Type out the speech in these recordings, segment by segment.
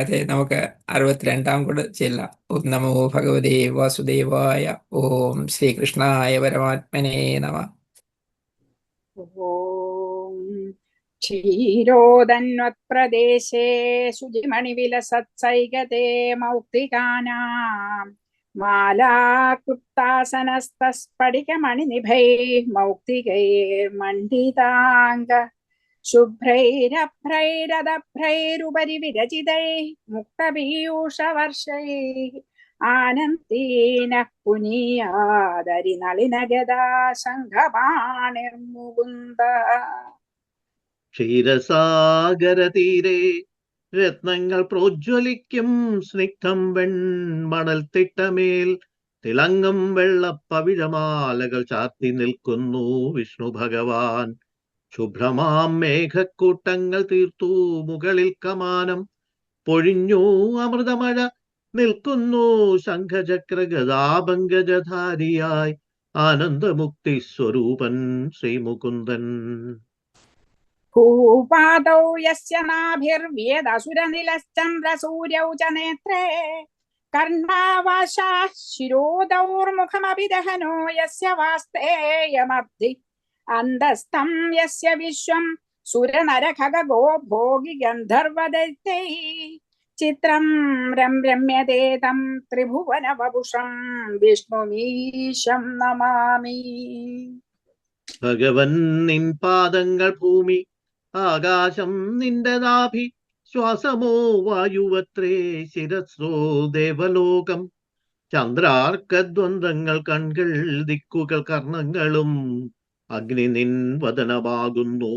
അതെ നമുക്ക് അറുപത്തിരണ്ടാം കൂടെ ചെല്ലാം. ഓം നമോ ഭഗവതേ വാസുദേവായ. ഓം ശ്രീകൃഷ്ണായ പരമാത്മനേ നമ. ക്ഷീരോദന്വത്പ്രദേശേ ശുചിമണിവിലസത്സൈകതേ മൗക്തികാനാം. മാലാക്ലുപ്താസനസ്തസ്ഫടികമണിനിഭൈः മൗക്തികൈർമണ്ഡിതാംഗ ശുഭ്രൈരഭ്രൈരദഭ്രൈരുപരി വിരചിതൈः മുക്തപീയൂഷവർഷൈः ആനന്ദേന പുനീയാദരിനളിനഗദാ ശംഖപാണിർമുകുന്ദ ക്ഷീരസാഗരതീരെ രത്നങ്ങൾ പ്രോജ്വലിക്കും സ്നിഗ്ധം വെൺമണൽ തിട്ടമേൽ തിളങ്ങും വെള്ളപ്പവിഴമാലകൾ ചാത്തി നിൽക്കുന്നു വിഷ്ണു ഭഗവാൻ. ശുഭ്രമാം മേഘക്കൂട്ടങ്ങൾ തീർത്തു മുകളിൽ കമാനം. പൊഴിഞ്ഞു അമൃതമഴ നിൽക്കുന്നു ശംഖചക്ര ഗതാപങ്കജധാരിയായി ആനന്ദമുക്തി സ്വരൂപൻ ശ്രീമുകുന്ദൻ. ഭൂപാദൗ യസ്യ നാഭിർവേദസുരനിലശ്ചന്ദ്രസൂര്യൗ ച നേത്രേ കർണാവാശാ ശിരോദൗർമുഖമഭിദഹനോ യസ്യ വാസ്തേയമബ്ധി അന്തസ്ഥം യസ്യ വിശ്വം സുരനരഖഗോ ഭോഗി ഗന്ധർവദൈത്യൈ ചിത്രം രം രമ്യതേ തം ത്രിഭുവനവപുഷം വിഷ്ണുമീശം നമാമി. ഭഗവൻ നിൻ പാദങ്ങൾ ഭൂമി ആകാശം നിന്റെ നാഭി ശ്വാസമോ വായുവത്രേ ശിരസ്രോ ദേവലോകം. ചന്ദ്രാർക്കദ്വന്ദ്ങ്ങൾ കൺകൾ ദിക്കുകൾ കർണങ്ങളും അഗ്നി നിൻ വദനമാകുന്നു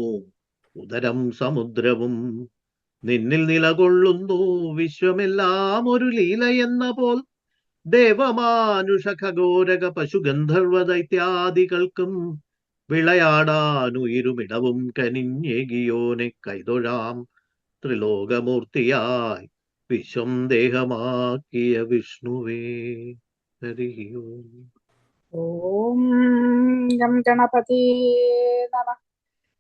ഉദരം സമുദ്രവും നിന്നിൽ നിലകൊള്ളുന്നു. വിശ്വമെല്ലാം ഒരു ലീല എന്ന പോൽ. ദേവമാനുഷ ഖഗോരക പശുഗന്ധർവ ദൈത്യാദികൾക്കും വിളയാടാനുയിരുമിടവും കനിഞ്ഞേകിയോനെ കൈതൊഴാം. ത്രിലോകമൂർത്തിയായി വിശ്വം ദേഹമാക്കിയ വിഷ്ണുവേ ഹരി ॐ गं गणपते नमः।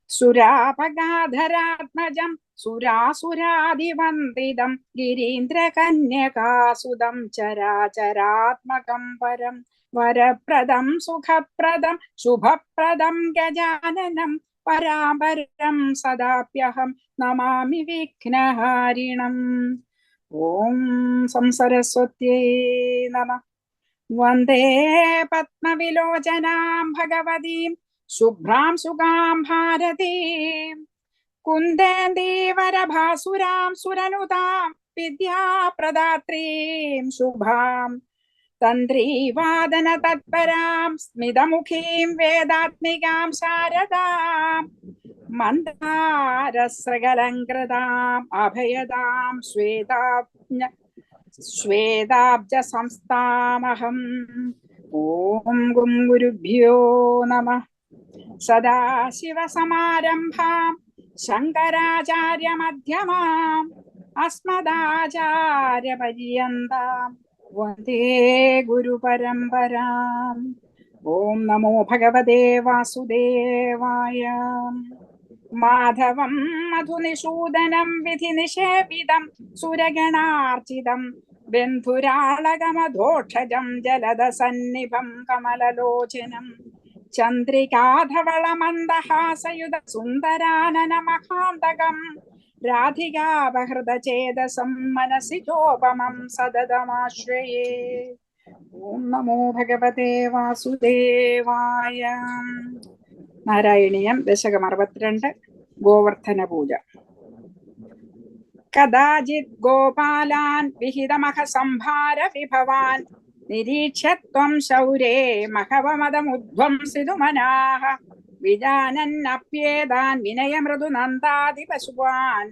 सुरापगाधरात्मजं, सुरासुरादिवन्दितं, गिरीन्द्रकन्यकासुदं, चराचरात्मकं परं वरप्रदं, सुखप्रदं, शुभप्रदं, गजाननं परापरं सदाप्यहं, नमामि विघ्नहारिणम्। ॐ संसरस्वत्यै नमः। वंदे पद्म विलोचना भगवती, शुभ्रां सुगां भारतीं। कुन्देन्दीवरभासुरां, सुरनुतां, विद्याप्रदात्रीं शुभां। तन्द्रीवादनतत्परां स्मितमुखीं, वेदात्मिकां शारदां। मन्दारस्रगलङ्कृताम् अभयदां, श्वेताज्ञ അഭയദാം ശ്വേതാജ്ഞ ശ്വേതാബ്ജ സംസ്ഥാമഹം ഓം ഗും ഗുരുഭ്യോ നമ. സദാശിവസമാരംഭാം ശങ്കരാചാര്യമധ്യമാം അസ്മദാചാര്യപര്യന്താം. വന്ദേ ഗുരുപരമ്പരാം. ഓം माधवं मधुनिषूदनं विधिनिषेविदं सुरगणार्चितं बन्धुराळगमधोक्षजं जलदसन्निभं कमललोचनं चन्द्रिकाधवळमन्दहासयुधसुन्दराननमहान्तकम् राधिकावहृदचेदसं मनसि चोपमं सददमाश्रये ॐ नमो भगवते वासुदेवाय। നാരായണീയം ദശകം അറുപത്തിരണ്ട് ഗോവർദ്ധന പൂജ കഥാചിത് ഗോപാലാൻ വിഹിതമഹ സംഭാര വിഭവാൻ നിരീക്ഷത്വം ശൗരേ മഹവമതമുധ്വംസിതുമനാഹ വിജാനന്നപ്യേതാൻ വിനയമൃദു നന്ദാതി പശുവാൻ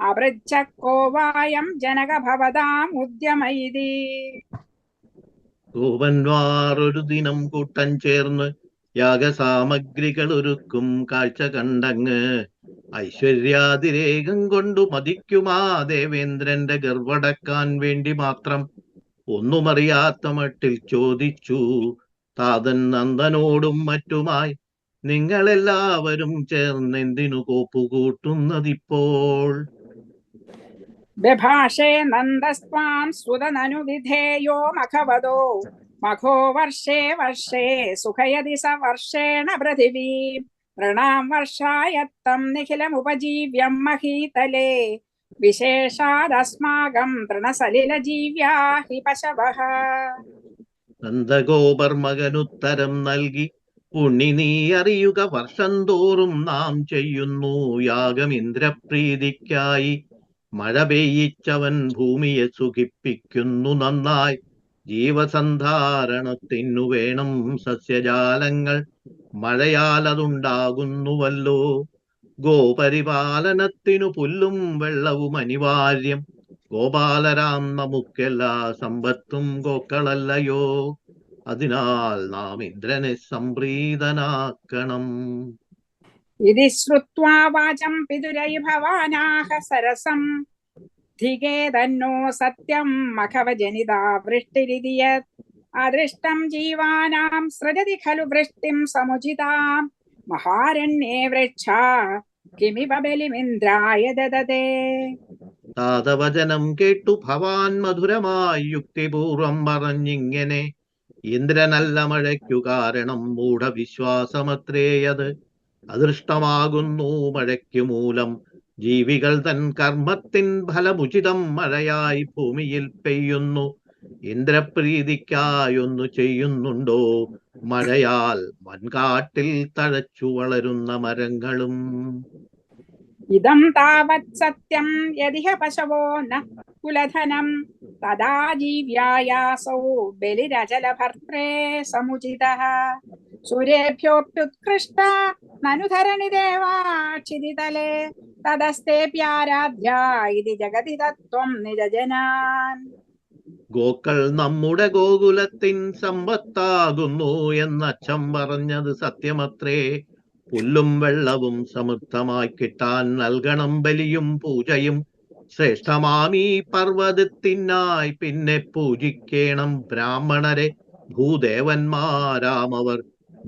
അവൃച്ഛ കോവായം ജനക ഭവതാം ഉദ്യമൈതി ഗോപന്മാർ ഒരു ദിനം കൂട്ടം ചേർന്ന് യാഗസാമഗ്രികൾ ഒരുക്കും കാഴ്ച കണ്ടങ്ങ് ഐശ്വര്യാതിരേകം കൊണ്ടു മതിക്കുമാ ദേവേന്ദ്രന്റെ ഗർവടക്കാൻ വേണ്ടി മാത്രം. ഒന്നുമറിയാത്ത മട്ടിൽ ചോദിച്ചു താതൻ നന്ദനോടും മറ്റുമായി നിങ്ങളെല്ലാവരും ചേർന്ന് എന്തിനു കോപ്പുകൂട്ടുന്നതിപ്പോൾ? ബഭാഷേ നന്ദസ്വാം സുതനനുവിധേയോ മഖവദോ മഖോ വർഷേ വർഷേ സ വർഷേണ പൃഥിവീ തൃണാം വർഷായത്തം നിഖിലമുപജീവ്യം മഹീതലേ വിശേഷാദസ്മാകം തൃണസലില ജീവ്യാഹി പശവഃ നന്ദഗോപർ മകനുത്തരം നൽകി ഉണ്ണി നീ അറിയുക വർഷം തോറും നാം ചെയ്യുന്നു യാഗം ഇന്ദ്രപ്രീതിക്കായി മഴ പെയ്യിച്ചവൻ ഭൂമിയെ സുഖിപ്പിക്കുന്നു നന്നായി. ജീവസന്ധാരണത്തിനു വേണം സസ്യജാലങ്ങൾ. മഴയാൽ അതുണ്ടാകുന്നുവല്ലോ ഗോപരിപാലനത്തിനു പുല്ലും വെള്ളവും അനിവാര്യം. ഗോപാലരാം നമുക്കെല്ലാ സമ്പത്തും ഗോക്കളല്ലയോ. അതിനാൽ നാം ഇന്ദ്രനെ സംപ്രീതനാക്കണം. ഇതി ശ്രുവാചം വാചം പിതുരൈ ഭവാനാഹ സരസം. ധികേ തന്നോ സത്യം മഖവജനിതാ വൃഷ്ടിരിതിയ. അദൃഷ്ടം ജീവാനാം സൃജതി ഖലു വൃഷ്ടിം സമുചിതാം. മഹാരണ്യേ വൃക്ഷ കിമിവ താതവചനം കേട്ടു ഭവാൻ മധുരമായി യുക്തിപൂർവം പറഞ്ഞിങ്ങനെ. ഇന്ദ്രനല്ല മഴയ്ക്കു കാരണം മൂഢവിശ്വാസമത്രേയത്. അദൃഷ്ടമാകുന്നു മഴയ്ക്കു മൂലം ജീവികൾ തൻ കർമ്മത്തിൻ ഫലമുചിതം മഴയായി ഭൂമിയിൽ പെയ്യുന്നു. ഇന്ദ്രപ്രീതിക്കായൊന്നു ചെയ്യുന്നുണ്ടോ? മഴയാൽ മൺകാട്ടിൽ തഴച്ചു വളരുന്ന മരങ്ങളും. ഇതം താവത് സത്യം യതിഹ പശവോ ന കുലധനം. തദാ ജീവ്യായാസൗ ബലിരജലഭർത്രേ സമുചിതഃ. സൂര്യേഭ്യോऽപ്യുത്കൃഷ്ട നനുധരണി ദേവാക്ഷിതിതലേ തദസ്തേപ്യാരാധ്യ ഇതി ജഗതി തത്വം നിജജനാൻ ഗോക്കൾ നമ്മുടെ ഗോകുലത്തിൻ സമ്പത്താകുന്നു എന്നച്ഛൻ പറഞ്ഞത് സത്യമത്രേ. പുല്ലും വെള്ളവും സമൃദ്ധമായി കിട്ടാൻ നൽകണം ബലിയും പൂജയും. ശ്രേഷ്ഠമാമീ പർവതത്തിനായി പിന്നെ പൂജിക്കേണം ബ്രാഹ്മണരെ. ഭൂദേവന്മാരാമവർ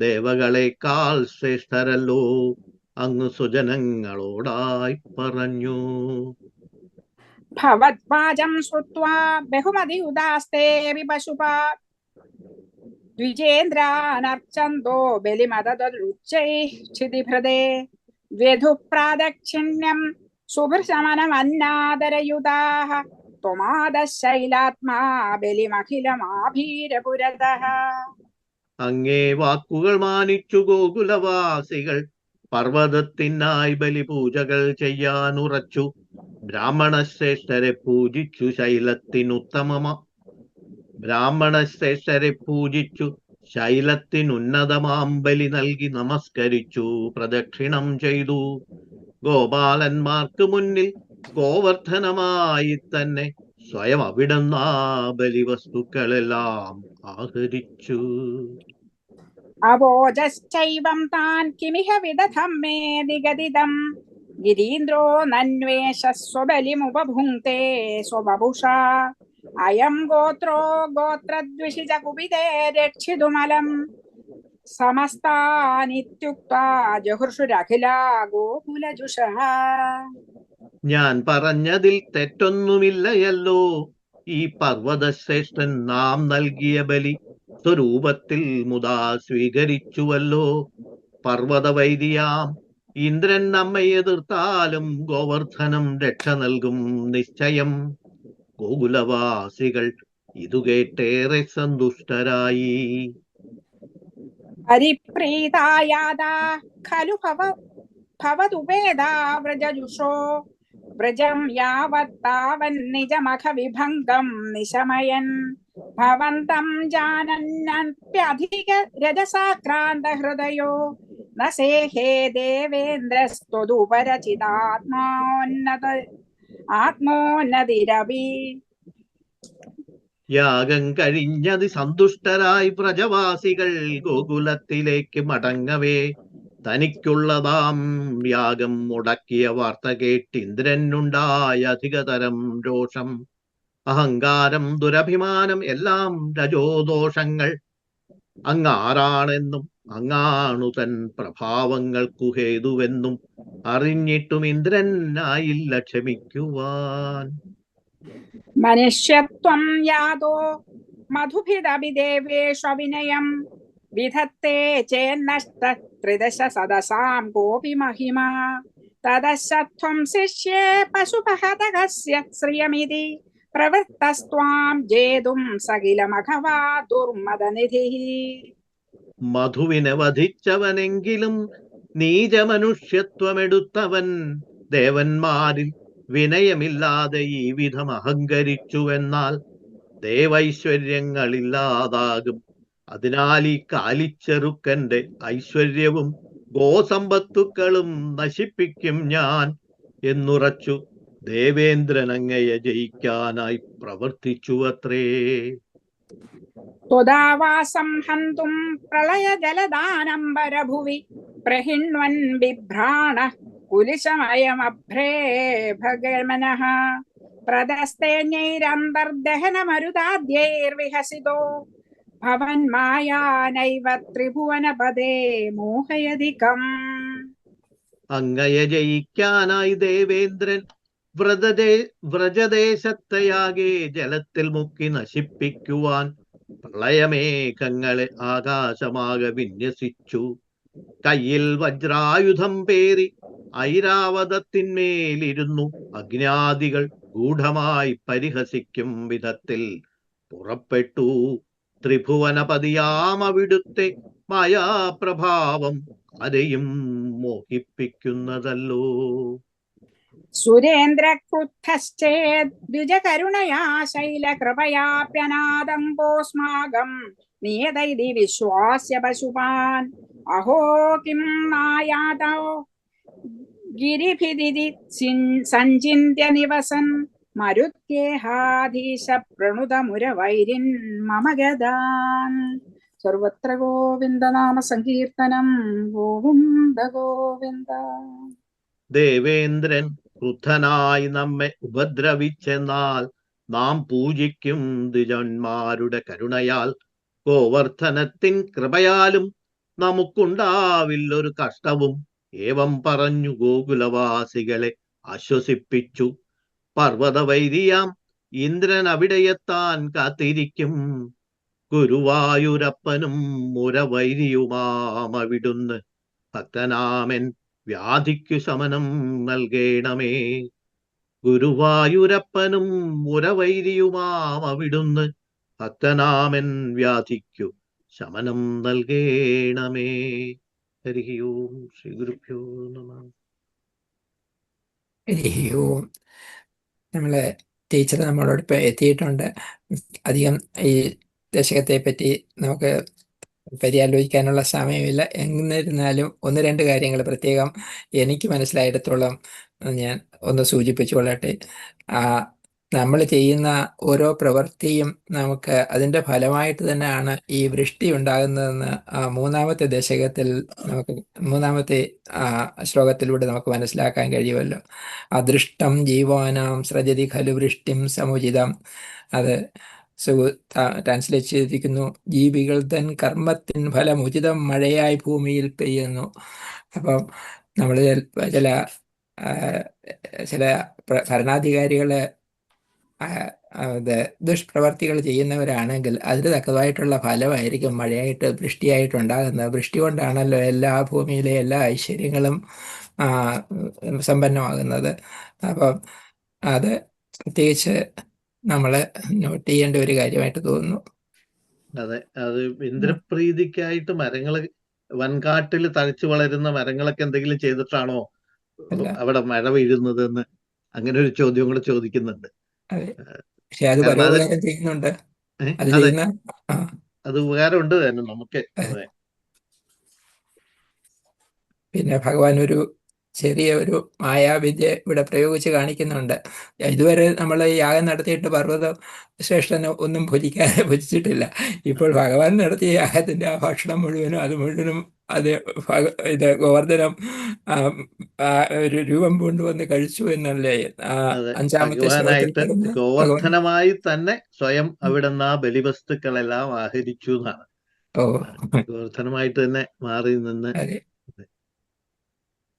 ദേവകളെക്കാൾ ശ്രേഷ്ഠരല്ലോ. അങ്ങ് സുജനങ്ങളോടായി പറഞ്ഞു. ഭവദ്വാചം ശ്രുത്വാ ബഹുമതി ഉദാസ്തേവി പശുപാ ദ്വിജേന്ദ്രാനർച്ചന്തോ ബലിമദരുച്ചൈः ക്ഷിതിഭൃതേ വ്യധുഃ പ്രാദക്ഷിണ്യം സുഭൃശമനമന്നാദരയുതാः ത്വമാദശൈലാത്മാ ബലിമഖിലമാഭീരപുരതः അങ്ങേ വാക്കുകൾ മാനിച്ചു ഗോകുലവാസികൾ. പർവതത്തിനായി ബലിപൂജകൾ ചെയ്യാൻ ഉറച്ചു ബ്രാഹ്മണ ശ്രേഷ്ഠരെ പൂജിച്ചു ശൈലത്തിനുത്തമ ബ്രാഹ്മണ ശ്രേഷ്ഠരെ പൂജിച്ചു ശൈലത്തിനുന്നതമാം ബലി നൽകി നമസ്കരിച്ചു പ്രദക്ഷിണം ചെയ്തു. ഗോപാലന്മാർക്ക് മുന്നിൽ ഗോവർദ്ധനമായി തന്നെ സ്വയം അവിടുന്ന് ആ ബലിവസ്തുക്കളെല്ലാം ആഹരിച്ചു അവോജശ്ചൈവം താൻ കിമിഹ വിദധം മേ നിഗദിതം ഗിരീന്ദ്രോ നന്വേഷ സ്വബലിമുപഭുങ്ക്തേ സ്വബഭുഷാ അയം ഗോത്രോ ഗോത്രദ്വിഷിജ കുപിതേ രക്ഷിതുമലം സമസ്താനിത്യുക്താ ജഹുർഷുരഖിലാ ഗോകുലജുഷഃ ഞാൻ പറഞ്ഞതിൽ തെറ്റൊന്നുമില്ലയല്ലോ. ഈ പർവതശ്രേഷ്ഠൻ നാം നൽകിയ ബലി സ്വരൂപത്തിൽ മുതാ സ്വീകരിച്ചുവല്ലോ. പർവതവൈദിയാം ഇന്ദ്രൻ നമ്മെ എതിർത്താലും ഗോവർദ്ധനം രക്ഷ നൽകും നിശ്ചയം. ഗോകുലവാസികൾ ഇതു കേട്ടേറെ സന്തുഷ്ടരായി. ഹരിപ്രീതായാദാ ഖലു ഭവ ഭവതുപേദാ വ്രജജുഷോ. വ്രജം യാവത്താവൻ നിജമഖ വിഭംഗം നിശമയൻ. ഭവന്തം ജാനന്നപ്യധിക രജസാക്രാന്ത ഹൃദയോ. നസേഹേ സേഹേ ദേവേന്ദ്രസ്ത്വതുപരചിതാത്മാോന്നത ആത്മോന്നതിരവി. യാഗം കഴിഞ്ഞത് സന്തുഷ്ടരായി പ്രജവാസികൾ ഗോകുലത്തിലേക്ക് മടങ്ങവേ. തനിക്കുള്ളതാം യാഗം മുടക്കിയ വാർത്ത കേട്ട് ഇന്ദ്രനുണ്ടായ അധികതരം രോഷം അഹങ്കാരം ദുരഭിമാനം എല്ലാം രജോദോഷങ്ങൾ. അങ്ങാരാണെന്നും അങ്ങാണു തൻ പ്രഭാവങ്ങൾക്കു ഹേതുവെന്നും അറിഞ്ഞിട്ടും ഇന്ദ്രനായില്ല ക്ഷമിക്കുവാൻ. മനുഷ്യത്വം യാതോ മധുഭിതവിദേവേഷ വിനയം വിധത്തെ ചേന്നഷ്ട ത്രിദശ സദസാം ഗോപി മഹിമ. തദശത്വം ശിഷ്യേ പശുപഹതകസ്യ ശ്രിയമിതി. പ്രവൃത്തസ്ത്വാം ജേതും സകിലമഘവാ ദുർമദനിധി. മധുവിനെ വധിച്ചവനെങ്കിലും നീചമനുഷ്യത്വമെടുത്തവൻ ദേവന്മാരിൽ വിനയമില്ലാതെ ഈ വിധം അഹങ്കരിച്ചുവെന്നാൽ ദേവൈശ്വര്യങ്ങളില്ലാതാകും. അതിനാൽ ഈ കാലിച്ചെറുക്കന്റെ ഐശ്വര്യവും ഗോസമ്പത്തുക്കളും നശിപ്പിക്കും ഞാൻ എന്നുറച്ചു. ദേവേന്ദ്രൻ അങ്ങയെ ജയിക്കാനായി പ്രവർത്തിച്ചു അത്രേ ത്വദാവാസം ഹന്തും പ്രളയജലദാനംബരഭുവി പ്രഹിൺവൻ ബിഭ്രാണ കുലിശമയം കുലിശമയമഭ്രേ ഭഗമനഃ പ്രദസ്തേനൈരന്തർദഹനമരുതാദ്യൈർവിഹസിതോ भवन्माया नैव त्रिभुवनपदे मोहयधिकम् അങ്ങയെ ജയിക്കാനായി ദേവേന്ദ്രൻ വ്രതദേ വ്രജദേശത്തെയാകെ ജലത്തിൽ മുക്കി നശിപ്പിക്കുവാൻ പ്രളയമേഘങ്ങളെ ആകാശമാകെ വിന്യസിച്ചു കയ്യിൽ വജ്രായുധം പേറി ഐരാവതത്തിന്മേലിരുന്നു അഗ്നാദികൾ ഗൂഢമായി പരിഹസിക്കും വിധത്തിൽ പുറപ്പെട്ടു ത്രിഭുവനപതിയാമവിടുത്തെ മായാപ്രഭാവം ആരെയും മോഹിപ്പിക്കുന്നതല്ലോ. സുരേന്ദ്രക്രുദ്ധശ്ചേദ്വിജകരുണയാ ശൈലകൃപയാപ്യനാദംബോസ്മാകം നിയതൈതി വിശ്വാസ്യ പശുപാൻ. അഹോ കിം നായാതോ? ഗിരിഭിതി സഞ്ചിന്യ നിവസൻ മരുത്യേഹാധീശ പ്രണുതമുരവൈരിൻ മമ ഗതാൻ സർവത്ര ഗോവിന്ദനാമ സങ്കീർത്തനം. ഗോവിന്ദ ഗോവിന്ദ. ദേവേന്ദ്രൻ ക്രുദ്ധനായി നമ്മെ ഉപദ്രവിച്ചെന്നാൽ നാം പൂജിക്കും ദ്വിജന്മാരുടെ കരുണയാൽ. ഗോവർദ്ധനത്തിൻ കൃപയാലും നമുക്കുണ്ടാവില്ലൊരു കഷ്ടവും. ഏവം പറഞ്ഞു ഗോകുലവാസികളെ ആശ്വസിപ്പിച്ചു. പർവതവൈരിയാം ഇന്ദ്രൻ അവിടെയെത്താൻ കാത്തിരിക്കും. ഗുരുവായൂരപ്പനും മുരവൈരിയുമാമവിടുന്ന് ഭക്തനാമൻ വ്യാധിക്കു ശമനം നൽകേണമേ. ഗുരുവായൂരപ്പനും മുരവൈരിയുമാമവിടുന്ന് ഭക്തനാമൻ വ്യാധിക്കു ശമനം നൽകേണമേ. ഹരി ശ്രീ ഗുരുഭ്യോ നമ. അയ്യോ നമ്മളെ ടീച്ചർ നമ്മളോട് ഇപ്പോൾ എത്തിയിട്ടുണ്ട്. അധികം ഈ ദശകത്തെ പറ്റി നമുക്ക് പര്യാലോചിക്കാനുള്ള സമയമില്ല. എന്നിരുന്നാലും ഒന്ന് രണ്ട് കാര്യങ്ങൾ പ്രത്യേകം എനിക്ക് മനസ്സിലായിടത്തോളം ഞാൻ ഒന്ന് സൂചിപ്പിച്ചുകൊള്ളട്ടെ. ആ നമ്മൾ ചെയ്യുന്ന ഓരോ പ്രവൃത്തിയും നമുക്ക് അതിന്റെ ഫലമായിട്ട് തന്നെയാണ് ഈ വൃഷ്ടി ഉണ്ടാകുന്നതെന്ന് മൂന്നാമത്തെ ദശകത്തിൽ നമുക്ക് മൂന്നാമത്തെ ശ്ലോകത്തിലൂടെ നമുക്ക് മനസ്സിലാക്കാൻ കഴിയുമല്ലോ. അദൃഷ്ടം ജീവാനാം സ്രജതി ഖലു വൃഷ്ടിം സമുചിതം. അത് ട്രാൻസ്ലേറ്റ് ചെയ്തിരിക്കുന്നു. ജീവികൾ തൻ കർമ്മത്തിൻ ഫലം ഉചിതം മഴയായി ഭൂമിയിൽ പെയ്യുന്നു. അപ്പം നമ്മൾ ചില ചില ഭരണാധികാരികൾ ദുഷ്പ്രവർത്തികൾ ചെയ്യുന്നവരാണെങ്കിൽ അതിന് തക്കതായിട്ടുള്ള ഫലമായിരിക്കും മഴയായിട്ട് വൃഷ്ടിയായിട്ട് ഉണ്ടാകുന്നത് വൃഷ്ടി കൊണ്ടാണല്ലോ എല്ലാ ഭൂമിയിലെ എല്ലാ ഐശ്വര്യങ്ങളും സമ്പന്നമാകുന്നത്. അപ്പം അത് പ്രത്യേകിച്ച് നമ്മൾ നോട്ട് ചെയ്യേണ്ട ഒരു കാര്യമായിട്ട് തോന്നുന്നു. അതെ അത് ഇന്ദ്രപ്രീതിക്കായിട്ട് മരങ്ങൾ വൻകാട്ടിൽ തഴച്ചു വളരുന്ന മരങ്ങളൊക്കെ എന്തെങ്കിലും ചെയ്തിട്ടാണോ. അവിടെ മഴ വീഴുന്നതെന്ന് അങ്ങനെ ഒരു ചോദ്യം കൂടെ ചോദിക്കുന്നുണ്ട്. അതെ. പക്ഷെ അത് കാരണം അത് പരോപകാരം ചെയ്യുന്നുണ്ട്. ഏ? അത് അതെ. ചെയ്യുന്ന ആ. അത് ഉപകാരമുണ്ട് തന്നെ നമുക്ക്. അതെ. പിന്നെ ഭഗവാൻ ഒരു ചെറിയ ഒരു മായാവിദ്യ ഇവിടെ പ്രയോഗിച്ച് കാണിക്കുന്നുണ്ട്. ഇതുവരെ നമ്മൾ യാഗം നടത്തിയിട്ട് പർവത ശ്രേഷ്ഠന് ഒന്നും ഭുജിക്കാതെ ഭുജിച്ചിട്ടില്ല. ഇപ്പോൾ ഭഗവാൻ നടത്തിയ യാഗത്തിന്റെ ആ ഭക്ഷണം മുഴുവനും അത് മുഴുവനും അത് ഇത് ഗോവർദ്ധനം ഒരു രൂപം കൊണ്ടുവന്ന് കഴിച്ചു എന്നല്ലേ അഞ്ചാമത്തെ ഗോവർദ്ധനമായി തന്നെ സ്വയം അവിടെ നിന്ന് ആ ബലിവസ്തുക്കളെല്ലാം ആഹരിച്ചു എന്നാണ്. ഓ. ഗോവർദ്ധനമായിട്ട് തന്നെ മാറി നിന്ന്